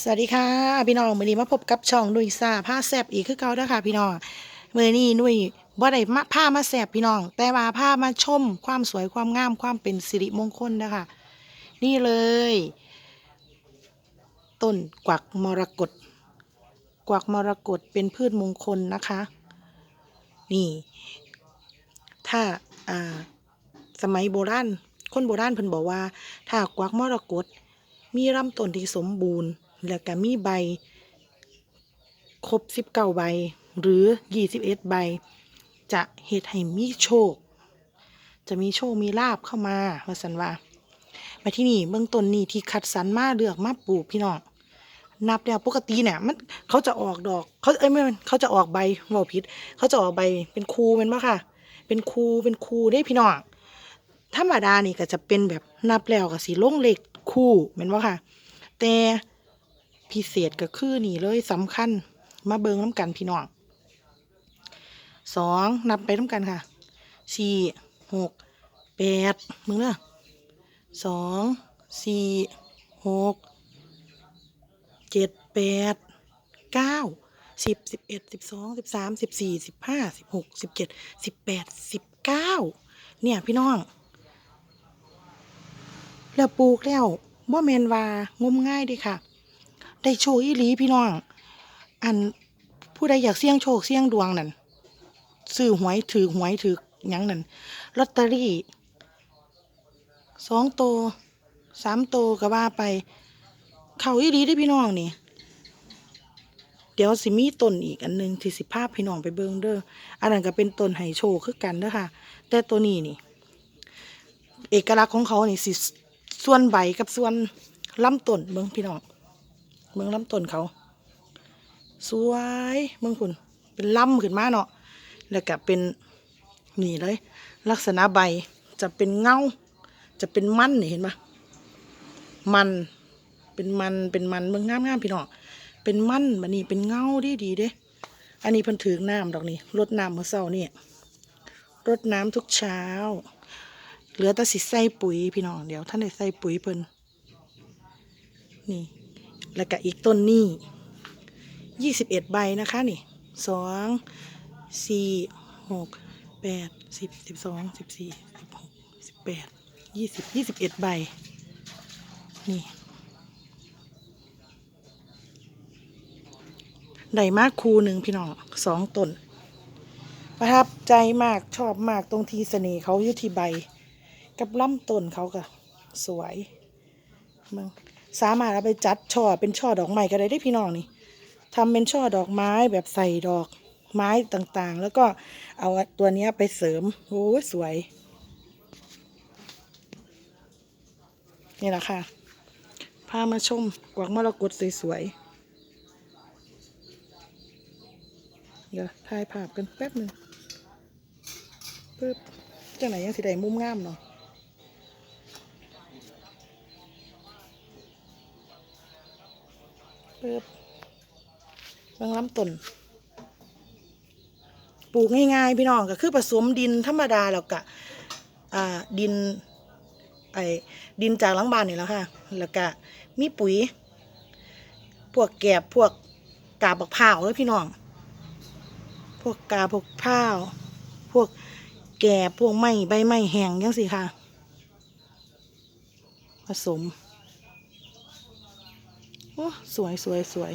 สวัสดีค่ะพี่น้องมือนี้มาพบกับช่องนุยซาผ้าแซบอีกคือเก่าเด้อค่ะ พี่น้องมือนี้นุยบ่ได้มาผ้ามาแซบพี่น้อง แต่ว่าผ้ามาชมความสวยความงามความเป็นสิริมงคลนะคะนี่เลย ต้นกวักมรกตกวักมรกตเป็นพืชมงคลนะคะ นี่ ถ้าอ่าสมัยโบราณคนโบราณเพิ่นบอกว่า ถ้ากวักมรกตมีลำต้นที่สมบูรณ์ แล้วก็มีใบ ครบสิบเก้าใบ หรือยี่สิบเอ็ดใบ จะเฮ็ดให้มีโชค จะมีโชคมีลาบเข้ามาว่าสันว่ามาที่นี่เบื้องต้นนี่ที่คัดสรรมาเลือกมาปลูกพี่น้องนับแล้วปกติเนี่ยมันเขาจะออกดอกเขาเอ้ยไม่เขาจะออกใบเว่าผิดเขาจะออกใบเป็นคูเป็นว่าค่ะ เป็นคูเป็นคูได้พี่น้องธรรมดานี่ก็จะเป็นแบบนับแล้วก็สีลงเล็กคู่แม่นว่าค่ะ แต่ พิเศษก็คือนี่เลยสำคัญมาเบิงน้ำกันพี่น้องสองนับไปน้ำกันค่ะสี่หกแปดมึงเนอะสองสี่หกเจ็ดแปดเก้าสิบสิบเอ็ดสิบสองสิบสามสิบสี่สิบห้าสิบหกสิบเจ็ดสิบแปดสิบเก้าเนี่ยพี่น้อง แล้วปลูกแล้วบ่แมนวางมง่ายดีค่ะ ได้โชคอีหลีพี่น้อง อันผู้ใดอยากเสี่ยงโชคเสี่ยงดวงนั่นซื้อหวยถือหวยถือหยังนั่นลอตเตอรี่สองโตสามโตก็ว่าไป เขาอีหลีได้พี่น้องนี่ เดี๋ยวสิมีต้นอีกอันหนึงที่สิภาพพี่น้องไปเบิ่งเด้ออันนั้นก็เป็นต้นไห้โชคคือกันเด้อค่ะ แต่ตัวนี้นี่ เอกลักษณ์ของเขานี่สิส่วนใบกับส่วนลำต้นเบิ่งพี่น้อง เบิ่งลำต้นเขา สวยเบิ่งคุณเป็นลำขึ้นมาเนาะแล้วก็เป็นนี่เลย ลักษณะใบจะเป็นเงาจะเป็นมันนี่เห็นปะมันเป็นมันเป็นมันเบิ่งงามงามพี่น้องเป็นมันบันนี้เป็นเงาดีดีเด้ อันนี้พิ่นถือน้ำดอกนี่รดน้ำเมื่อเช้านี่รดน้ำทุกเช้า เหลือแต่สิใส่ปุ๋ยพี่น้องเดี๋ยวท่านได้ใส่ปุ๋ยเพิ่นนี่ แล้วก็อีกต้นนี่ยี่สิบเอ็ดใบนะคะนี่สองสี่หกแปดสิบสิบสองสิบสี่สิบหกสิบแปดยี่สิบยี่สิบเอ็ดใบ นี่ได้มากคูหนึ่งพี่น้องสองต้นประทับใจมากชอบมากตรงทีเสน่ห์เขาอยู่ที่ใบ กับลำต้นเขาก็สวยมึง สามารถเอาไปจัดช่อเป็นช่อดอกไม้ก็ได้ได้พี่น้องนี่ทำเป็นช่อดอกไม้แบบใส่ดอกไม้ต่างๆ แล้วก็เอาตัวเนี้ยไปเสริมโอ้สวย นี่แหละค่ะพามาชมกวักมรกตสวยๆเดี๋ยวถ่ายภาพกันแป๊บหนึ่งปึ๊บจังไหนยังสิได้มุมงามเนาะ ปึ๊บบางลำต้นปลูกง่ายๆพี่น้องก็คือผสมดินธรรมดาแล้วก็ดินไอ้ดินจากหลังบ้านนี่แล้วค่ะ แล้วก็มีปุ๋ย พวกแกบพวกกาบักพร้าวเลยพี่น้อง พวกกาบพวกพร้าวพวกแกบพวกไม้ใบไม้แห้งยังสิค่ะ ผสม โอ้สวยสวยสวย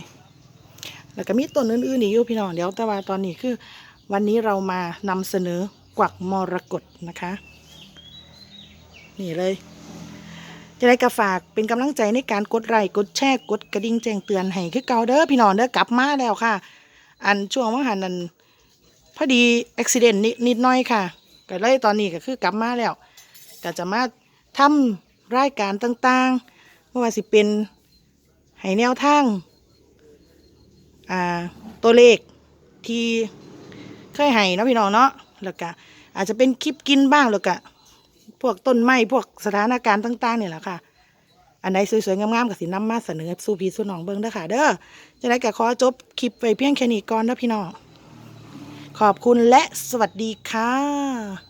แล้วก็มีต้นอื่นๆอีกอยู่พี่น้องเดี๋ยวแต่ว่าตอนนี้คือ วันนี้เรามานำเสนอกวักมรกตนะคะ นี่เลย จะได้กระฝากเป็นกำลังใจในการกดไลค์กดแชร์กดกระดิ่งแจ้งเตือนให้คือเก่าเด้อพี่น้องเด้อกลับมาแล้วค่ะ อันช่วงว่างหันนั้นพอดีอุบิเหตุนิดนิดหน้อยค่ะก็เลยตอนนี้ก็คือกลับมาแล้วก็จะมาทำรายการต่างๆไม่ว่าสิเป็น ให้แนวทางอ่าตัวเลขที่เคยให้เนาะพี่น้องเนาะแล้วก็อาจจะเป็นคลิปกินบ้างแล้วก็พวกต้นไม้พวกสถานการณ์ต่างๆเนี่ยแหละค่ะ อันไหนสวยๆงามๆก็สิน้ำมาเสนอสู่พี่สู่น้องเบิ่งเด้อค่ะ เด้อจะได้ก็ขอจบคลิปไว้เพียงแค่นี้ก่อนเด้อพี่น้องขอบคุณและสวัสดีค่ะ